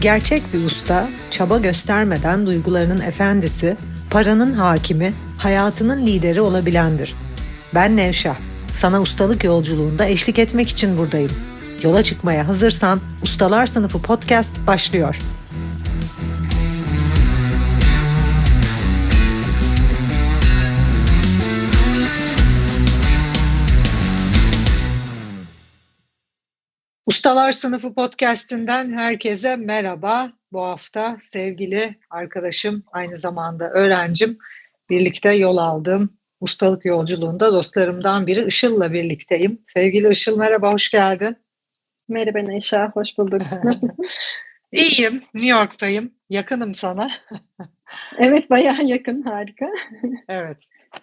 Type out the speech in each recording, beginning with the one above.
Gerçek bir usta, çaba göstermeden duygularının efendisi, paranın hakimi, hayatının lideri olabilendir. Ben Nevşah. Sana ustalık yolculuğunda eşlik etmek için buradayım. Yola çıkmaya hazırsan Ustalar Sınıfı podcast başlıyor. Ustalar Sınıfı podcast'inden herkese merhaba. Bu hafta sevgili arkadaşım, aynı zamanda öğrencim, birlikte yol aldığım ustalık yolculuğunda dostlarımdan biri Işıl'la birlikteyim. Sevgili Işıl merhaba, hoş geldin. Merhaba Neşa, hoş bulduk. Nasılsın? İyiyim, New York'tayım. Yakınım sana. evet, bayağı yakın, harika. evet,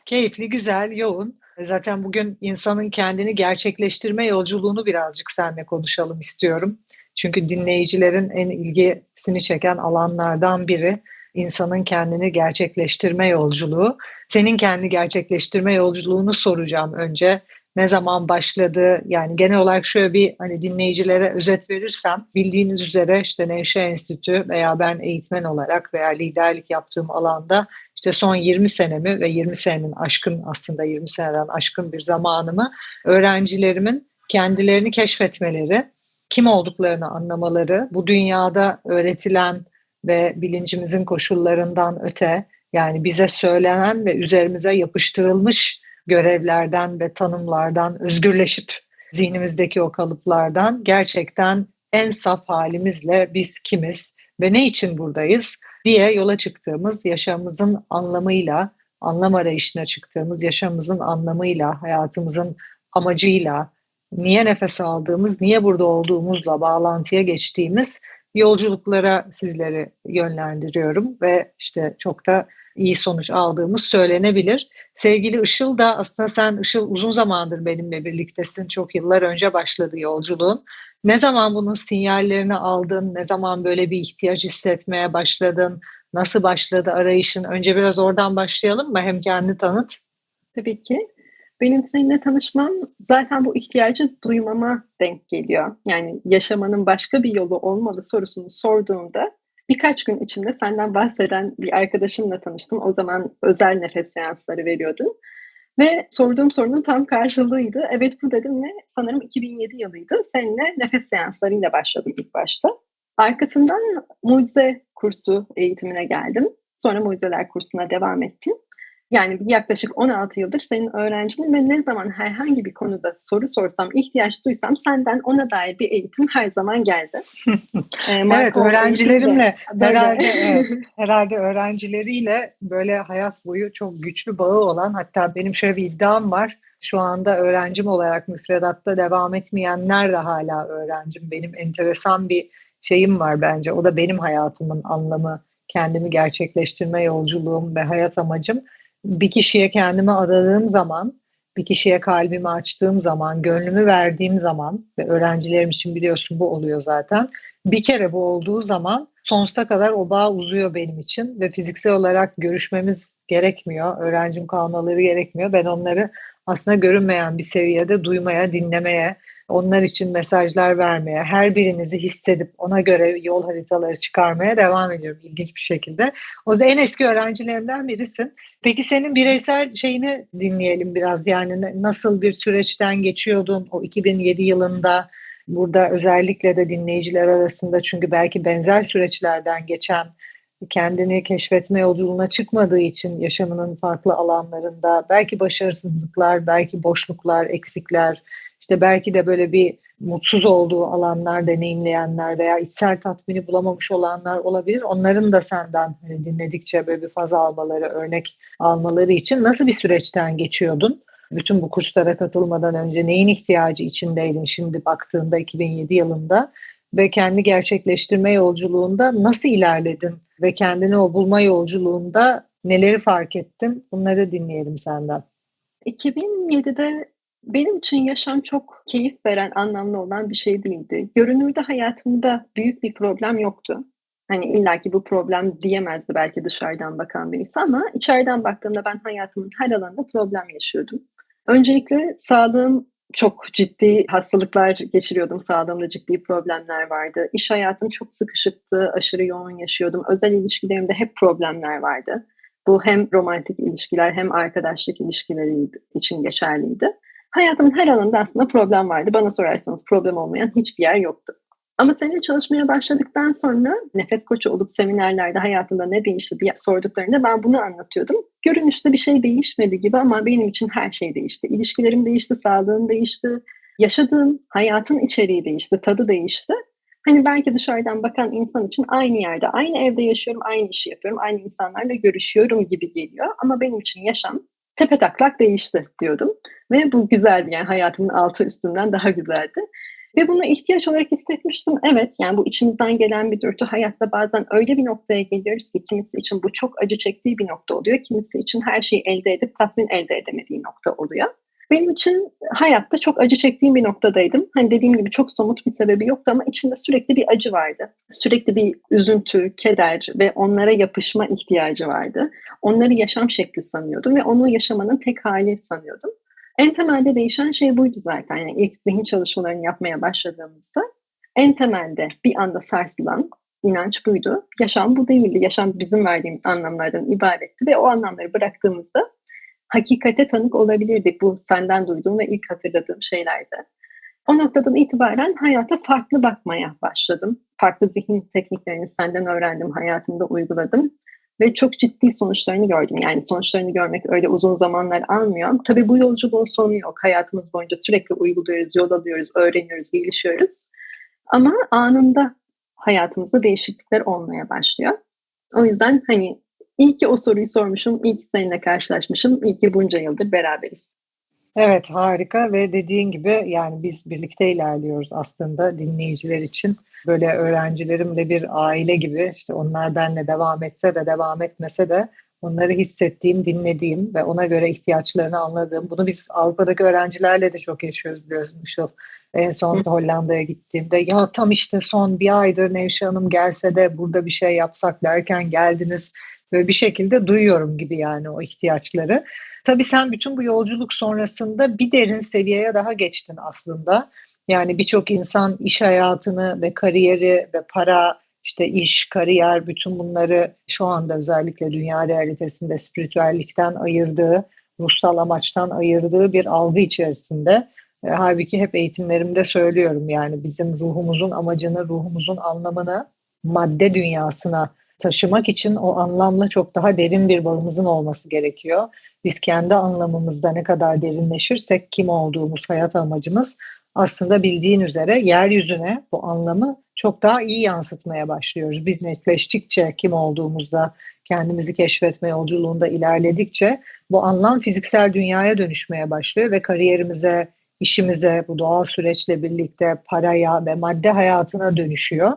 keyifli, güzel, yoğun. Zaten bugün insanın kendini gerçekleştirme yolculuğunu birazcık seninle konuşalım istiyorum. Çünkü dinleyicilerin en ilgisini çeken alanlardan biri insanın kendini gerçekleştirme yolculuğu. Senin kendi gerçekleştirme yolculuğunu soracağım önce. Ne zaman başladı? Yani genel olarak şöyle bir hani dinleyicilere özet verirsem bildiğiniz üzere işte Nevşehir Enstitü veya ben eğitmen olarak veya liderlik yaptığım alanda işte son 20 senemi ve 20 senenin aşkın aslında 20 seneden aşkın bir zamanımı öğrencilerimin kendilerini keşfetmeleri, kim olduklarını anlamaları, bu dünyada öğretilen ve bilincimizin koşullarından öte yani bize söylenen ve üzerimize yapıştırılmış görevlerden ve tanımlardan özgürleşip zihnimizdeki o kalıplardan gerçekten en saf halimizle biz kimiz ve ne için buradayız diye yola çıktığımız yaşamımızın anlamıyla, anlam arayışına çıktığımız yaşamımızın anlamıyla, hayatımızın amacıyla, niye nefes aldığımız, niye burada olduğumuzla bağlantıya geçtiğimiz yolculuklara sizleri yönlendiriyorum ve işte çok da iyi sonuç aldığımız söylenebilir. Sevgili Işıl da aslında sen Işıl uzun zamandır benimle birliktesin. Çok yıllar önce başladı yolculuğun. Ne zaman bunun sinyallerini aldın? Ne zaman böyle bir ihtiyaç hissetmeye başladın? Nasıl başladı arayışın? Önce biraz oradan başlayalım mı? Hem kendini tanıt. Tabii ki. Benim seninle tanışmam zaten bu ihtiyacı duymama denk geliyor. Yani yaşamanın başka bir yolu olmalı sorusunu sorduğumda birkaç gün içinde senden bahseden bir arkadaşımla tanıştım. O zaman özel nefes seansları veriyordun. Ve sorduğum sorunun tam karşılığıydı. Evet bu dedim ve sanırım 2007 yılıydı. Seninle nefes seanslarıyla başladım ilk başta. Arkasından mucize kursu eğitimine geldim. Sonra mucizeler kursuna devam ettim. Yani yaklaşık 16 yıldır senin öğrencinim ve ne zaman herhangi bir konuda soru sorsam, ihtiyaç duysam senden ona dair bir eğitim her zaman geldi. ee, evet, öğrencilerimle herhalde, evet, herhalde öğrencileriyle böyle hayat boyu çok güçlü bağı olan hatta benim şöyle bir iddiam var. Şu anda öğrencim olarak müfredatta devam etmeyenler de hala öğrencim. Benim enteresan bir şeyim var bence. O da benim hayatımın anlamı, kendimi gerçekleştirme yolculuğum ve hayat amacım bir kişiye kendimi adadığım zaman, bir kişiye kalbimi açtığım zaman, gönlümü verdiğim zaman ve öğrencilerim için biliyorsun bu oluyor zaten. Bir kere bu olduğu zaman sonsuza kadar o bağ uzuyor benim için ve fiziksel olarak görüşmemiz gerekmiyor. Öğrencim kalmaları gerekmiyor. Ben onları aslında görünmeyen bir seviyede duymaya, dinlemeye, onlar için mesajlar vermeye, her birinizi hissedip ona göre yol haritaları çıkarmaya devam ediyorum ilginç bir şekilde. O zaman en eski öğrencilerimden birisin. Peki senin bireysel şeyini dinleyelim biraz. Yani nasıl bir süreçten geçiyordun o 2007 yılında? Burada özellikle de dinleyiciler arasında çünkü belki benzer süreçlerden geçen kendini keşfetme yolculuğuna çıkmadığı için yaşamının farklı alanlarında belki başarısızlıklar, belki boşluklar, eksikler, işte belki de böyle bir mutsuz olduğu alanlar deneyimleyenler veya içsel tatmini bulamamış olanlar olabilir. Onların da senden hani dinledikçe böyle bir faz almaları, örnek almaları için nasıl bir süreçten geçiyordun? Bütün bu kurslara katılmadan önce neyin ihtiyacı içindeydin şimdi baktığında 2007 yılında ve kendi gerçekleştirme yolculuğunda nasıl ilerledin ve kendini o bulma yolculuğunda neleri fark ettin? Bunları dinleyelim senden. 2007'de benim için yaşam çok keyif veren, anlamlı olan bir şey değildi. Görünürde hayatımda büyük bir problem yoktu. Hani illaki bu problem diyemezdi belki dışarıdan bakan birisi ama içeriden baktığımda ben hayatımın her alanında problem yaşıyordum. Öncelikle sağlığım çok ciddi hastalıklar geçiriyordum. Sağlığımda ciddi problemler vardı. İş hayatım çok sıkışıktı, aşırı yoğun yaşıyordum. Özel ilişkilerimde hep problemler vardı. Bu hem romantik ilişkiler hem arkadaşlık ilişkileri için geçerliydi. Hayatımın her alanında aslında problem vardı. Bana sorarsanız problem olmayan hiçbir yer yoktu. Ama seninle çalışmaya başladıktan sonra nefes koçu olup seminerlerde hayatında ne değişti diye sorduklarında ben bunu anlatıyordum. Görünüşte bir şey değişmedi gibi ama benim için her şey değişti. İlişkilerim değişti, sağlığım değişti, yaşadığım hayatın içeriği değişti, tadı değişti. Hani belki dışarıdan bakan insan için aynı yerde, aynı evde yaşıyorum, aynı işi yapıyorum, aynı insanlarla görüşüyorum gibi geliyor. Ama benim için yaşam tepe taklak değişti diyordum. Ve bu güzeldi yani hayatımın altı üstünden daha güzeldi. Ve bunu ihtiyaç olarak hissetmiştim. Evet yani bu içimizden gelen bir dürtü. Hayatta bazen öyle bir noktaya geliyoruz ki kimisi için bu çok acı çektiği bir nokta oluyor. Kimisi için her şeyi elde edip tatmin elde edemediği nokta oluyor. Benim için hayatta çok acı çektiğim bir noktadaydım. Hani dediğim gibi çok somut bir sebebi yoktu ama içinde sürekli bir acı vardı. Sürekli bir üzüntü, keder ve onlara yapışma ihtiyacı vardı. Onları yaşam şekli sanıyordum ve onu yaşamanın tek hali sanıyordum. En temelde değişen şey buydu zaten. Yani ilk zihin çalışmalarını yapmaya başladığımızda en temelde bir anda sarsılan inanç buydu. Yaşam bu değildi. Yaşam bizim verdiğimiz anlamlardan ibaretti ve o anlamları bıraktığımızda hakikate tanık olabilirdik. Bu senden duyduğum ve ilk hatırladığım şeylerdi. O noktadan itibaren hayata farklı bakmaya başladım. Farklı zihin tekniklerini senden öğrendim, hayatımda uyguladım ve çok ciddi sonuçlarını gördüm. Yani sonuçlarını görmek öyle uzun zamanlar almıyor. Tabii bu yolculuğun sonu yok. Hayatımız boyunca sürekli uyguluyoruz, yol alıyoruz, öğreniyoruz, gelişiyoruz. Ama anında hayatımızda değişiklikler olmaya başlıyor. O yüzden hani iyi ki o soruyu sormuşum, iyi ki seninle karşılaşmışım, iyi ki bunca yıldır beraberiz. Evet harika ve dediğin gibi yani biz birlikte ilerliyoruz aslında dinleyiciler için. Böyle öğrencilerimle bir aile gibi işte onlar benle devam etse de devam etmese de onları hissettiğim, dinlediğim ve ona göre ihtiyaçlarını anladığım. Bunu biz Avrupa'daki öğrencilerle de çok yaşıyoruz biliyoruz Mişıl. En son Hollanda'ya gittiğimde ya tam işte son bir aydır Nevşe Hanım gelse de burada bir şey yapsak derken geldiniz. Bir şekilde duyuyorum gibi yani o ihtiyaçları. Tabii sen bütün bu yolculuk sonrasında bir derin seviyeye daha geçtin aslında. Yani birçok insan iş hayatını ve kariyeri ve para, işte iş, kariyer bütün bunları şu anda özellikle dünya realitesinde spiritüellikten ayırdığı, ruhsal amaçtan ayırdığı bir algı içerisinde. E, halbuki hep eğitimlerimde söylüyorum yani bizim ruhumuzun amacını, ruhumuzun anlamını madde dünyasına taşımak için o anlamla çok daha derin bir bağımızın olması gerekiyor. Biz kendi anlamımızda ne kadar derinleşirsek kim olduğumuz, hayat amacımız aslında bildiğin üzere yeryüzüne bu anlamı çok daha iyi yansıtmaya başlıyoruz. Biz netleştikçe kim olduğumuzda, kendimizi keşfetme yolculuğunda ilerledikçe bu anlam fiziksel dünyaya dönüşmeye başlıyor ve kariyerimize, işimize, bu doğal süreçle birlikte paraya ve madde hayatına dönüşüyor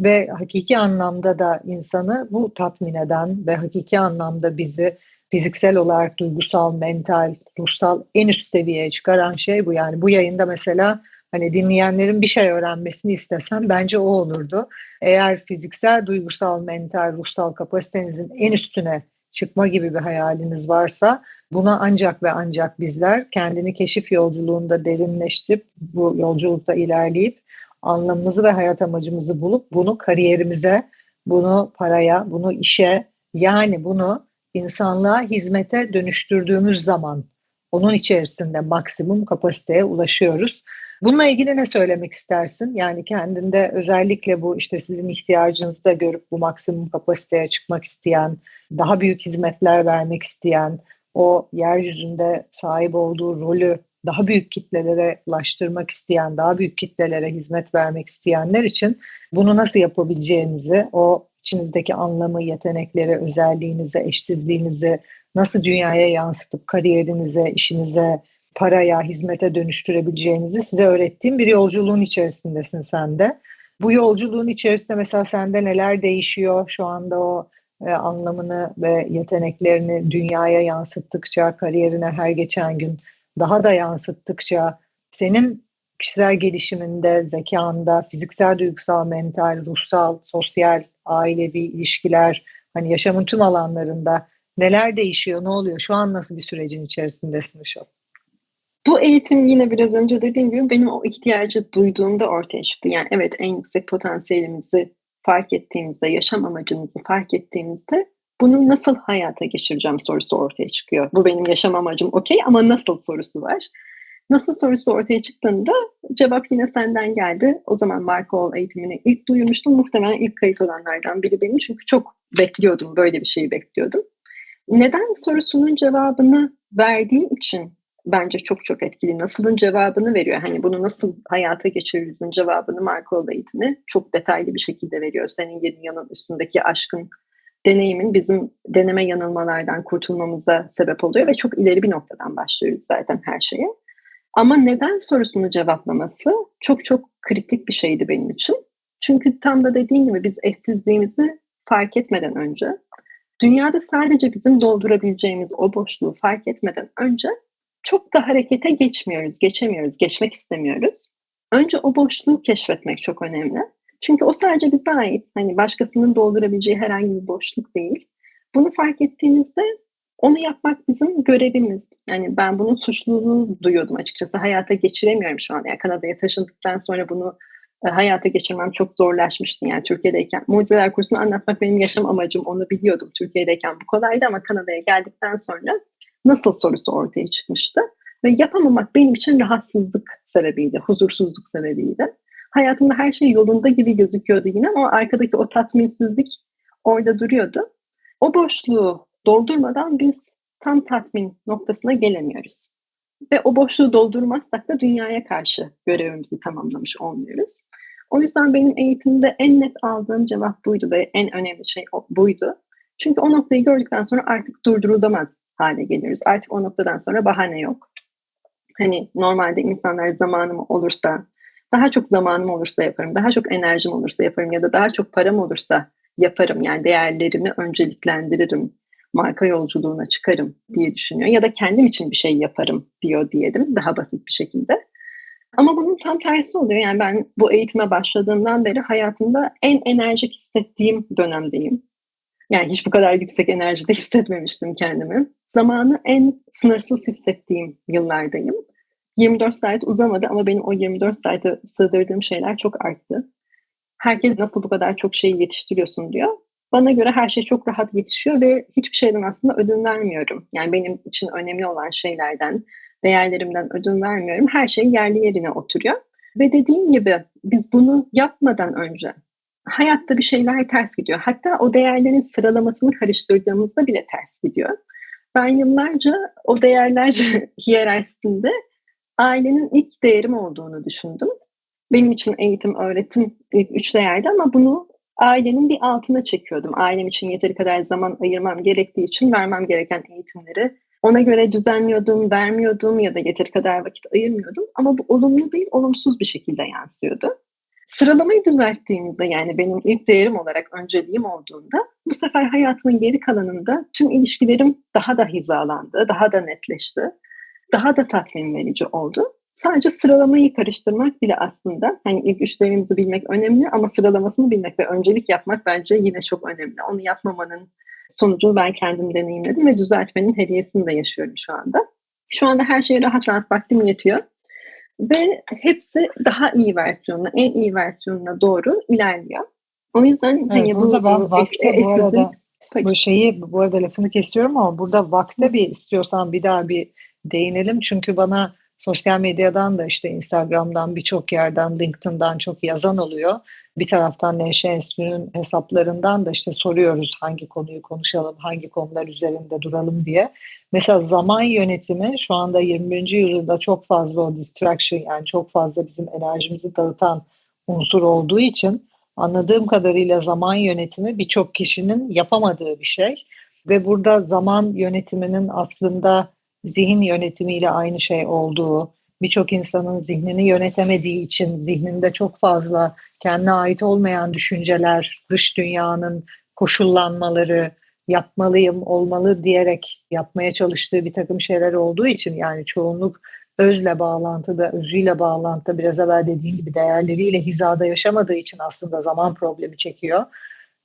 ve hakiki anlamda da insanı bu tatmin eden ve hakiki anlamda bizi fiziksel olarak duygusal, mental, ruhsal en üst seviyeye çıkaran şey bu. Yani bu yayında mesela hani dinleyenlerin bir şey öğrenmesini istesem bence o olurdu. Eğer fiziksel, duygusal, mental, ruhsal kapasitenizin en üstüne çıkma gibi bir hayaliniz varsa buna ancak ve ancak bizler kendini keşif yolculuğunda derinleştirip bu yolculukta ilerleyip anlamımızı ve hayat amacımızı bulup bunu kariyerimize, bunu paraya, bunu işe yani bunu insanlığa hizmete dönüştürdüğümüz zaman onun içerisinde maksimum kapasiteye ulaşıyoruz. Bununla ilgili ne söylemek istersin? Yani kendinde özellikle bu işte sizin ihtiyacınızı da görüp bu maksimum kapasiteye çıkmak isteyen, daha büyük hizmetler vermek isteyen, o yeryüzünde sahip olduğu rolü daha büyük kitlelere ulaştırmak isteyen, daha büyük kitlelere hizmet vermek isteyenler için bunu nasıl yapabileceğinizi, o içinizdeki anlamı, yetenekleri, özelliğinizi, eşsizliğinizi nasıl dünyaya yansıtıp kariyerinize, işinize, paraya, hizmete dönüştürebileceğinizi size öğrettiğim bir yolculuğun içerisindesin sen de. Bu yolculuğun içerisinde mesela sende neler değişiyor şu anda o e, anlamını ve yeteneklerini dünyaya yansıttıkça, kariyerine her geçen gün daha da yansıttıkça senin kişisel gelişiminde, zekanda, fiziksel, duygusal, mental, ruhsal, sosyal ailevi ilişkiler, hani yaşamın tüm alanlarında neler değişiyor, ne oluyor? Şu an nasıl bir sürecin içerisindesin şu? Bu eğitim yine biraz önce dediğim gibi benim o ihtiyacı duyduğumda ortaya çıktı. Yani evet en yüksek potansiyelimizi fark ettiğimizde, yaşam amacımızı fark ettiğimizde bunu nasıl hayata geçireceğim sorusu ortaya çıkıyor. Bu benim yaşam amacım okey ama nasıl sorusu var. Nasıl sorusu ortaya çıktığında cevap yine senden geldi. O zaman Marco eğitimini ilk duymuştum. Muhtemelen ilk kayıt olanlardan biri benim. Çünkü çok bekliyordum, böyle bir şeyi bekliyordum. Neden sorusunun cevabını verdiğim için bence çok çok etkili. Nasılın cevabını veriyor. Hani bunu nasıl hayata geçiririzin cevabını Marco eğitimi çok detaylı bir şekilde veriyor. Senin yedi yanın üstündeki aşkın deneyimin bizim deneme yanılmalardan kurtulmamıza sebep oluyor ve çok ileri bir noktadan başlıyoruz zaten her şeye. Ama neden sorusunu cevaplaması çok çok kritik bir şeydi benim için. Çünkü tam da dediğim gibi biz eşsizliğimizi fark etmeden önce, dünyada sadece bizim doldurabileceğimiz o boşluğu fark etmeden önce çok da harekete geçmiyoruz, geçemiyoruz, geçmek istemiyoruz. Önce o boşluğu keşfetmek çok önemli. Çünkü o sadece bize ait. Hani başkasının doldurabileceği herhangi bir boşluk değil. Bunu fark ettiğimizde onu yapmak bizim görevimiz. Yani ben bunun suçluluğunu duyuyordum açıkçası. Hayata geçiremiyorum şu an. Yani Kanada'ya taşındıktan sonra bunu e, hayata geçirmem çok zorlaşmıştı. Yani Türkiye'deyken mucizeler kursunu anlatmak benim yaşam amacım. Onu biliyordum. Türkiye'deyken bu kolaydı ama Kanada'ya geldikten sonra nasıl sorusu ortaya çıkmıştı. Ve yapamamak benim için rahatsızlık sebebiydi, huzursuzluk sebebiydi. Hayatımda her şey yolunda gibi gözüküyordu yine ama arkadaki o tatminsizlik orada duruyordu. O boşluğu doldurmadan biz tam tatmin noktasına gelemiyoruz. Ve o boşluğu doldurmazsak da dünyaya karşı görevimizi tamamlamış olmuyoruz. O yüzden benim eğitimde en net aldığım cevap buydu ve en önemli şey buydu. Çünkü o noktayı gördükten sonra artık durdurulamaz hale geliyoruz. Artık o noktadan sonra bahane yok. Hani normalde insanlar zamanım olursa, daha çok zamanım olursa yaparım, daha çok enerjim olursa yaparım ya da daha çok param olursa yaparım. Yani değerlerimi önceliklendiririm, marka yolculuğuna çıkarım diye düşünüyor. Ya da kendim için bir şey yaparım diyor diyelim daha basit bir şekilde. Ama bunun tam tersi oluyor. Yani ben bu eğitime başladığımdan beri hayatımda en enerjik hissettiğim dönemdeyim. Yani hiç bu kadar yüksek enerjide hissetmemiştim kendimi. Zamanı en sınırsız hissettiğim yıllardayım. 24 saat uzamadı ama benim o 24 saate sığdırdığım şeyler çok arttı. Herkes nasıl bu kadar çok şeyi yetiştiriyorsun diyor. Bana göre her şey çok rahat yetişiyor ve hiçbir şeyden aslında ödün vermiyorum. Yani benim için önemli olan şeylerden, değerlerimden ödün vermiyorum. Her şey yerli yerine oturuyor. Ve dediğim gibi biz bunu yapmadan önce hayatta bir şeyler ters gidiyor. Hatta o değerlerin sıralamasını karıştırdığımızda bile ters gidiyor. Ben yıllarca o değerler hiyerarşisinde ailenin ilk değerim olduğunu düşündüm. Benim için eğitim, öğretim ilk üç değerdi ama bunu ailenin bir altına çekiyordum. Ailem için yeteri kadar zaman ayırmam gerektiği için vermem gereken eğitimleri ona göre düzenliyordum, vermiyordum ya da yeteri kadar vakit ayırmıyordum. Ama bu olumlu değil, olumsuz bir şekilde yansıyordu. Sıralamayı düzelttiğimizde yani benim ilk değerim olarak önceliğim olduğunda bu sefer hayatımın geri kalanında tüm ilişkilerim daha da hizalandı, daha da netleşti, daha da tatmin verici oldu. Sadece sıralamayı karıştırmak bile aslında hani ilk üçlerimizi bilmek önemli ama sıralamasını bilmek ve öncelik yapmak bence yine çok önemli. Onu yapmamanın sonucunu ben kendim deneyimledim ve düzeltmenin hediyesini de yaşıyorum şu anda. Şu anda her şeye rahat rahat vaktim yetiyor. Ve hepsi daha iyi versiyonuna, en iyi versiyonuna doğru ilerliyor. O yüzden evet, hani burada bu, ben vakte bu arada bu şeyi bu arada lafını kesiyorum ama burada vakte bir istiyorsan bir daha bir değinelim. Çünkü bana sosyal medyadan da işte Instagram'dan birçok yerden LinkedIn'dan çok yazan oluyor. Bir taraftan Nevşehir Enstitü'nün hesaplarından da işte soruyoruz hangi konuyu konuşalım, hangi konular üzerinde duralım diye. Mesela zaman yönetimi şu anda 21. yüzyılda çok fazla o distraction yani çok fazla bizim enerjimizi dağıtan unsur olduğu için anladığım kadarıyla zaman yönetimi birçok kişinin yapamadığı bir şey. Ve burada zaman yönetiminin aslında zihin yönetimiyle aynı şey olduğu, birçok insanın zihnini yönetemediği için zihninde çok fazla kendine ait olmayan düşünceler, dış dünyanın koşullanmaları, yapmalıyım, olmalı diyerek yapmaya çalıştığı bir takım şeyler olduğu için yani çoğunluk özle bağlantıda, özüyle bağlantıda biraz evvel dediğim gibi değerleriyle hizada yaşamadığı için aslında zaman problemi çekiyor.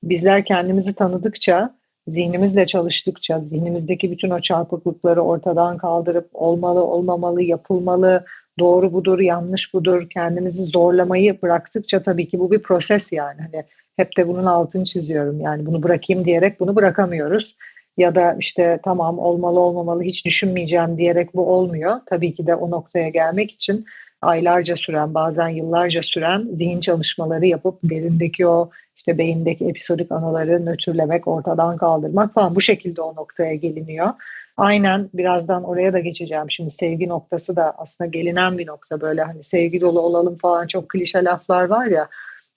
bizler kendimizi tanıdıkça, zihnimizle çalıştıkça, zihnimizdeki bütün o çarpıklıkları ortadan kaldırıp olmalı, olmamalı, yapılmalı, doğru budur, yanlış budur, kendimizi zorlamayı bıraktıkça tabii ki bu bir proses yani. Hani hep de bunun altını çiziyorum. Yani bunu bırakayım diyerek bunu bırakamıyoruz. Ya da işte tamam olmalı olmamalı hiç düşünmeyeceğim diyerek bu olmuyor. Tabii ki de o noktaya gelmek için aylarca süren, bazen yıllarca süren zihin çalışmaları yapıp derindeki o işte beyindeki episodik anıları nötrlemek, ortadan kaldırmak falan bu şekilde o noktaya geliniyor. Aynen birazdan oraya da geçeceğim. Şimdi sevgi noktası da aslında gelinen bir nokta böyle hani sevgi dolu olalım falan çok klişe laflar var ya.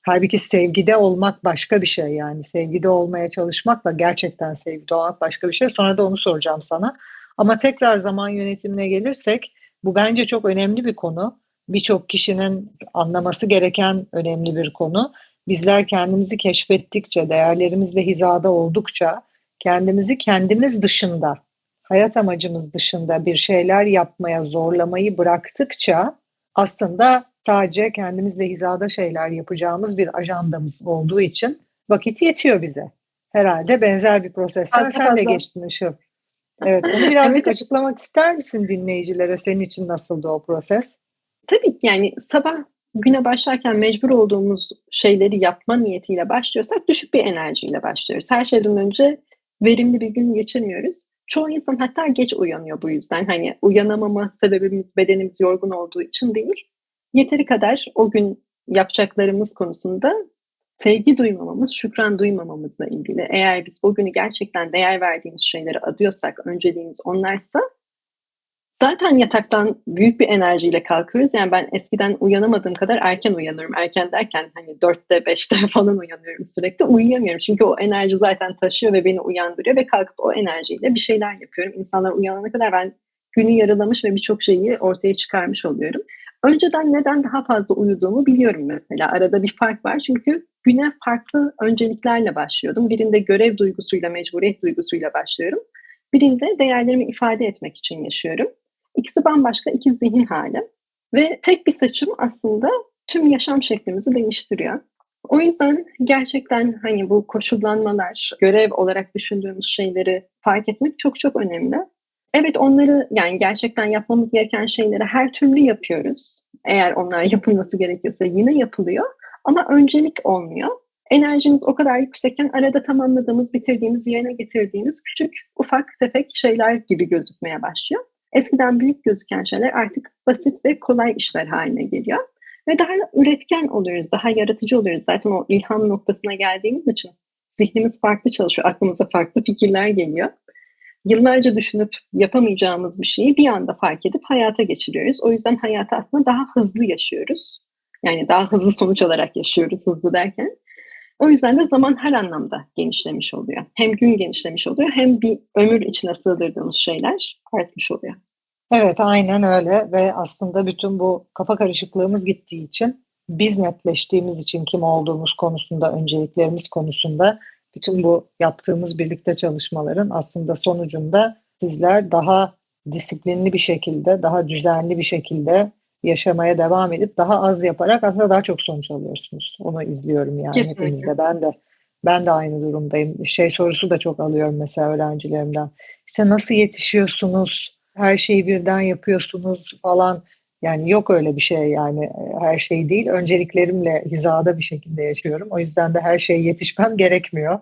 Halbuki sevgide olmak başka bir şey yani. Sevgide olmaya çalışmakla gerçekten sevgide olmak başka bir şey. Sonra da onu soracağım sana. Ama tekrar zaman yönetimine gelirsek bu bence çok önemli bir konu. Birçok kişinin anlaması gereken önemli bir konu. Bizler kendimizi keşfettikçe, değerlerimizle hizada oldukça kendimizi kendimiz dışında, hayat amacımız dışında bir şeyler yapmaya zorlamayı bıraktıkça aslında sadece kendimizle hizada şeyler yapacağımız bir ajandamız olduğu için vakit yetiyor bize. Herhalde benzer bir prosesten sen de geçtin Işıl. Evet, onu birazcık açıklamak ister misin dinleyicilere? Senin için nasıldı o proses? Tabii ki yani sabah güne başlarken mecbur olduğumuz şeyleri yapma niyetiyle başlıyorsak düşük bir enerjiyle başlıyoruz. Her şeyden önce verimli bir gün geçirmiyoruz. Çoğu insan hatta geç uyanıyor bu yüzden. Hani uyanamama sebebimiz bedenimiz yorgun olduğu için değil. Yeteri kadar o gün yapacaklarımız konusunda sevgi duymamamız, şükran duymamamızla ilgili. Eğer biz o günü gerçekten değer verdiğimiz şeyleri adıyorsak, önceliğimiz onlarsa zaten yataktan büyük bir enerjiyle kalkıyoruz. Yani ben eskiden uyanamadığım kadar erken uyanıyorum. Erken derken hani dörtte beşte falan uyanıyorum sürekli. Uyuyamıyorum çünkü o enerji zaten taşıyor ve beni uyandırıyor ve kalkıp o enerjiyle bir şeyler yapıyorum. İnsanlar uyanana kadar ben günü yarılamış ve birçok şeyi ortaya çıkarmış oluyorum. Önceden neden daha fazla uyuduğumu biliyorum mesela. Arada bir fark var çünkü güne farklı önceliklerle başlıyordum. Birinde görev duygusuyla, mecburiyet duygusuyla başlıyorum. Birinde değerlerimi ifade etmek için yaşıyorum. İkisi bambaşka iki zihin hali. Ve tek bir seçim aslında tüm yaşam şeklimizi değiştiriyor. O yüzden gerçekten hani bu koşullanmalar, görev olarak düşündüğümüz şeyleri fark etmek çok çok önemli. Evet onları yani gerçekten yapmamız gereken şeyleri her türlü yapıyoruz. Eğer onlar yapılması gerekiyorsa yine yapılıyor. Ama öncelik olmuyor. Enerjimiz o kadar yüksekken arada tamamladığımız, bitirdiğimiz, yerine getirdiğimiz küçük, ufak, tefek şeyler gibi gözükmeye başlıyor. Eskiden büyük gözüken şeyler artık basit ve kolay işler haline geliyor. Ve daha üretken oluyoruz, daha yaratıcı oluyoruz. Zaten o ilham noktasına geldiğimiz için zihnimiz farklı çalışıyor, aklımıza farklı fikirler geliyor. Yıllarca düşünüp yapamayacağımız bir şeyi bir anda fark edip hayata geçiriyoruz. O yüzden hayatı aslında daha hızlı yaşıyoruz. Yani daha hızlı sonuç alarak yaşıyoruz hızlı derken. O yüzden de zaman her anlamda genişlemiş oluyor. Hem gün genişlemiş oluyor hem bir ömür içine sığdırdığımız şeyler artmış oluyor. Evet aynen öyle ve aslında bütün bu kafa karışıklığımız gittiği için biz netleştiğimiz için kim olduğumuz konusunda, önceliklerimiz konusunda bütün bu yaptığımız birlikte çalışmaların aslında sonucunda sizler daha disiplinli bir şekilde, daha düzenli bir şekilde yaşamaya devam edip daha az yaparak aslında daha çok sonuç alıyorsunuz. Onu izliyorum yani Kesinlikle. Ben de ben de aynı durumdayım. Şey sorusu da çok alıyorum mesela öğrencilerimden. İşte nasıl yetişiyorsunuz? Her şeyi birden yapıyorsunuz falan. Yani yok öyle bir şey yani her şey değil. Önceliklerimle hizada bir şekilde yaşıyorum. O yüzden de her şeye yetişmem gerekmiyor.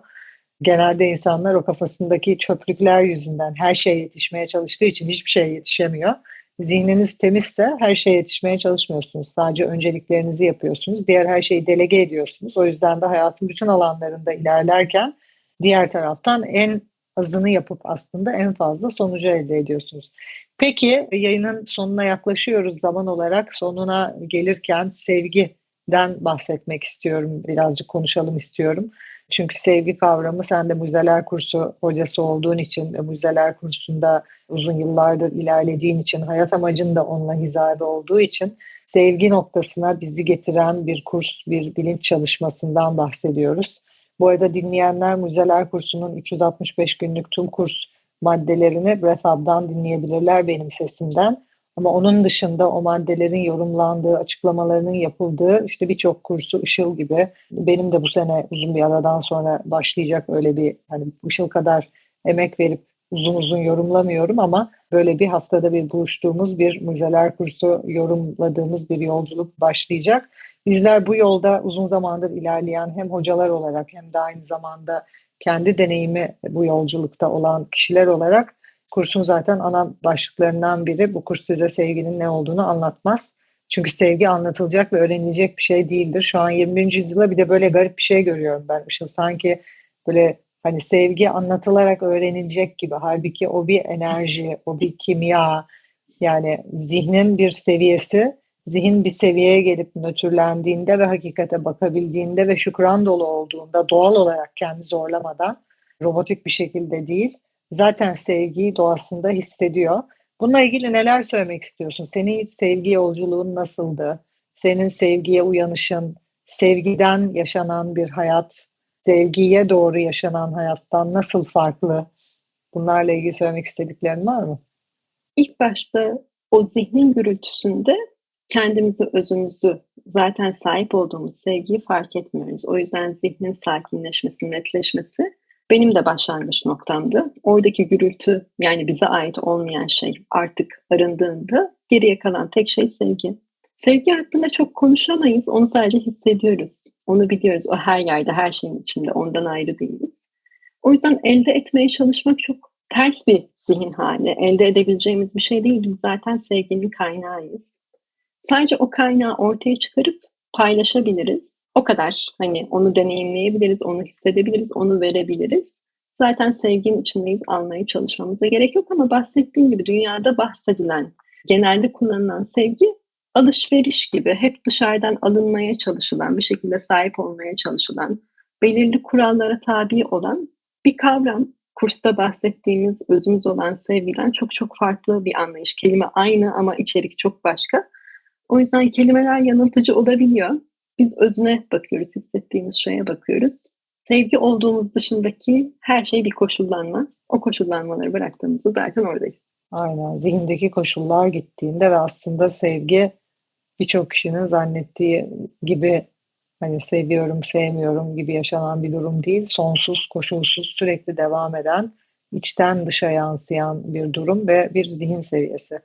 Genelde insanlar o kafasındaki çöplükler yüzünden her şeye yetişmeye çalıştığı için hiçbir şeye yetişemiyor zihniniz temizse her şeye yetişmeye çalışmıyorsunuz. Sadece önceliklerinizi yapıyorsunuz. Diğer her şeyi delege ediyorsunuz. O yüzden de hayatın bütün alanlarında ilerlerken diğer taraftan en azını yapıp aslında en fazla sonucu elde ediyorsunuz. Peki yayının sonuna yaklaşıyoruz zaman olarak. Sonuna gelirken sevgiden bahsetmek istiyorum. Birazcık konuşalım istiyorum. Çünkü sevgi kavramı sen de Muzeler Kursu hocası olduğun için ve Muzeler Kursu'nda uzun yıllardır ilerlediğin için hayat amacın da onunla hizada olduğu için sevgi noktasına bizi getiren bir kurs, bir bilinç çalışmasından bahsediyoruz. Bu arada dinleyenler Muzeler Kursu'nun 365 günlük tüm kurs maddelerini Refab'dan dinleyebilirler benim sesimden. Ama onun dışında o maddelerin yorumlandığı, açıklamalarının yapıldığı işte birçok kursu Işıl gibi benim de bu sene uzun bir aradan sonra başlayacak öyle bir hani Işıl kadar emek verip uzun uzun yorumlamıyorum ama böyle bir haftada bir buluştuğumuz bir mucizeler kursu yorumladığımız bir yolculuk başlayacak. Bizler bu yolda uzun zamandır ilerleyen hem hocalar olarak hem de aynı zamanda kendi deneyimi bu yolculukta olan kişiler olarak kursun zaten ana başlıklarından biri bu kurs size sevginin ne olduğunu anlatmaz. Çünkü sevgi anlatılacak ve öğrenilecek bir şey değildir. Şu an 21. yüzyılda bir de böyle garip bir şey görüyorum ben. Işıl sanki böyle hani sevgi anlatılarak öğrenilecek gibi. Halbuki o bir enerji, o bir kimya. Yani zihnin bir seviyesi, zihin bir seviyeye gelip nötrlendiğinde ve hakikate bakabildiğinde ve şükran dolu olduğunda doğal olarak kendi zorlamadan robotik bir şekilde değil zaten sevgiyi doğasında hissediyor. Bununla ilgili neler söylemek istiyorsun? Senin sevgi yolculuğun nasıldı? Senin sevgiye uyanışın, sevgiden yaşanan bir hayat, sevgiye doğru yaşanan hayattan nasıl farklı? Bunlarla ilgili söylemek istediklerin var mı? İlk başta o zihnin gürültüsünde kendimizi, özümüzü, zaten sahip olduğumuz sevgiyi fark etmiyoruz. O yüzden zihnin sakinleşmesi, netleşmesi benim de başlangıç noktamdı. Oradaki gürültü yani bize ait olmayan şey artık arındığında geriye kalan tek şey sevgi. Sevgi hakkında çok konuşamayız. Onu sadece hissediyoruz. Onu biliyoruz. O her yerde, her şeyin içinde. Ondan ayrı değiliz. O yüzden elde etmeye çalışmak çok ters bir zihin hali. Elde edebileceğimiz bir şey değil. Biz zaten sevginin kaynağıyız. Sadece o kaynağı ortaya çıkarıp paylaşabiliriz. O kadar. Hani onu deneyimleyebiliriz, onu hissedebiliriz, onu verebiliriz. Zaten sevginin içindeyiz, almaya çalışmamıza gerek yok ama bahsettiğim gibi dünyada bahsedilen, genelde kullanılan sevgi alışveriş gibi hep dışarıdan alınmaya çalışılan, bir şekilde sahip olmaya çalışılan, belirli kurallara tabi olan bir kavram. Kursta bahsettiğimiz özümüz olan sevgiden çok çok farklı bir anlayış. Kelime aynı ama içerik çok başka. O yüzden kelimeler yanıltıcı olabiliyor. Biz özüne bakıyoruz, hissettiğimiz şeye bakıyoruz. Sevgi olduğumuz dışındaki her şey bir koşullanma. O koşullanmaları bıraktığımızda zaten oradayız. Aynen. Zihindeki koşullar gittiğinde ve aslında sevgi birçok kişinin zannettiği gibi hani seviyorum, sevmiyorum gibi yaşanan bir durum değil. Sonsuz, koşulsuz, sürekli devam eden, içten dışa yansıyan bir durum ve bir zihin seviyesi.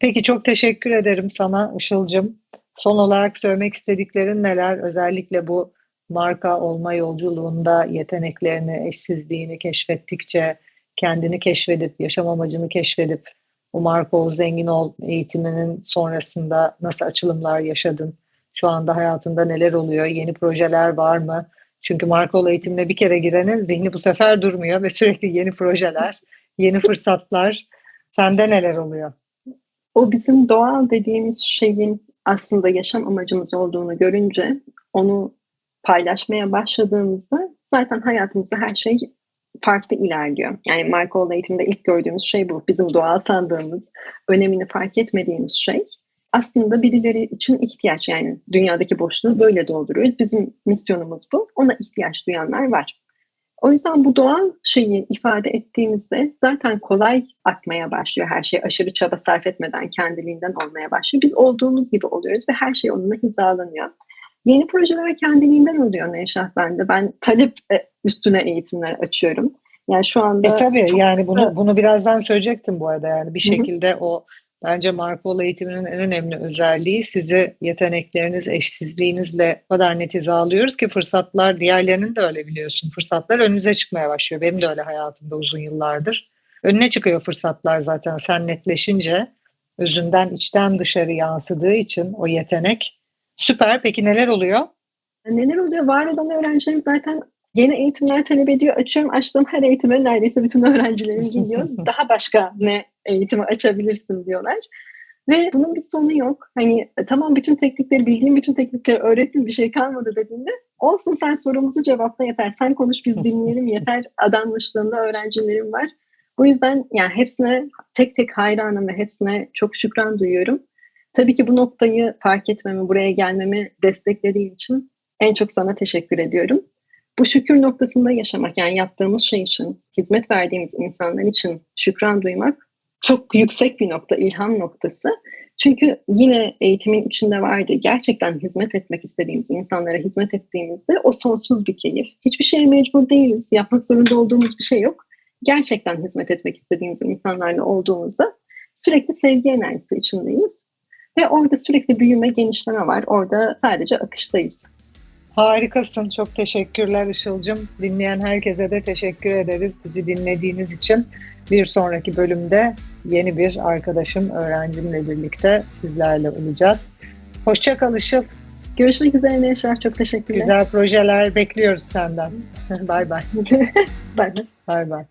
Peki çok teşekkür ederim sana Işıl'cım. Son olarak söylemek istediklerin neler? Özellikle bu marka olma yolculuğunda yeteneklerini, eşsizliğini keşfettikçe, kendini keşfedip, yaşam amacını keşfedip bu marka ol, zengin ol eğitiminin sonrasında nasıl açılımlar yaşadın? Şu anda hayatında neler oluyor? Yeni projeler var mı? Çünkü marka ol eğitimine bir kere girenin zihni bu sefer durmuyor ve sürekli yeni projeler, yeni fırsatlar. Sende neler oluyor? O bizim doğal dediğimiz şeyin aslında yaşam amacımız olduğunu görünce onu paylaşmaya başladığımızda zaten hayatımızda her şey farklı ilerliyor. Yani marka eğitimde ilk gördüğümüz şey bu. Bizim doğal sandığımız, önemini fark etmediğimiz şey aslında birileri için ihtiyaç. Yani dünyadaki boşluğu böyle dolduruyoruz. Bizim misyonumuz bu. Ona ihtiyaç duyanlar var. O yüzden bu doğal şeyi ifade ettiğimizde zaten kolay akmaya başlıyor her şey. Aşırı çaba sarf etmeden kendiliğinden olmaya başlıyor. Biz olduğumuz gibi oluyoruz ve her şey onunla hizalanıyor. Yeni projeler kendiliğinden oluyor Nevşah bende. Ben talep e, üstüne eğitimler açıyorum. Yani şu anda... E tabii yani bunu, bunu birazdan söyleyecektim bu arada yani bir şekilde Hı-hı. o Bence Marco eğitiminin en önemli özelliği sizi yetenekleriniz, eşsizliğinizle o kadar net hizalıyoruz ki fırsatlar diğerlerinin de öyle biliyorsun. Fırsatlar önünüze çıkmaya başlıyor. Benim de öyle hayatımda uzun yıllardır. Önüne çıkıyor fırsatlar zaten sen netleşince özünden içten dışarı yansıdığı için o yetenek. Süper. Peki neler oluyor? Neler oluyor? Var olan öğrencilerim zaten yeni eğitimler talep ediyor. Açıyorum. Açtığım her eğitime neredeyse bütün öğrencilerim geliyor. Daha başka ne eğitimi açabilirsin diyorlar. Ve bunun bir sonu yok. Hani e, tamam bütün teknikleri bildiğim bütün teknikleri öğrettim bir şey kalmadı dediğinde olsun sen sorumuzu cevapla yeter. Sen konuş biz dinleyelim yeter. Adanmışlığında öğrencilerim var. Bu yüzden yani hepsine tek tek hayranım ve hepsine çok şükran duyuyorum. Tabii ki bu noktayı fark etmemi, buraya gelmemi desteklediği için en çok sana teşekkür ediyorum. Bu şükür noktasında yaşamak yani yaptığımız şey için, hizmet verdiğimiz insanlar için şükran duymak çok yüksek bir nokta, ilham noktası. Çünkü yine eğitimin içinde vardı. Gerçekten hizmet etmek istediğimiz insanlara hizmet ettiğimizde o sonsuz bir keyif. Hiçbir şeye mecbur değiliz. Yapmak zorunda olduğumuz bir şey yok. Gerçekten hizmet etmek istediğimiz insanlarla olduğumuzda sürekli sevgi enerjisi içindeyiz. Ve orada sürekli büyüme, genişleme var. Orada sadece akıştayız. Harikasın. Çok teşekkürler Işıl'cım. Dinleyen herkese de teşekkür ederiz bizi dinlediğiniz için. Bir sonraki bölümde yeni bir arkadaşım, öğrencimle birlikte sizlerle olacağız. Hoşça kal Işıl. Görüşmek üzere Nevşah. Çok teşekkürler. Güzel projeler bekliyoruz senden. bay bay. Bay bay. Bay bay.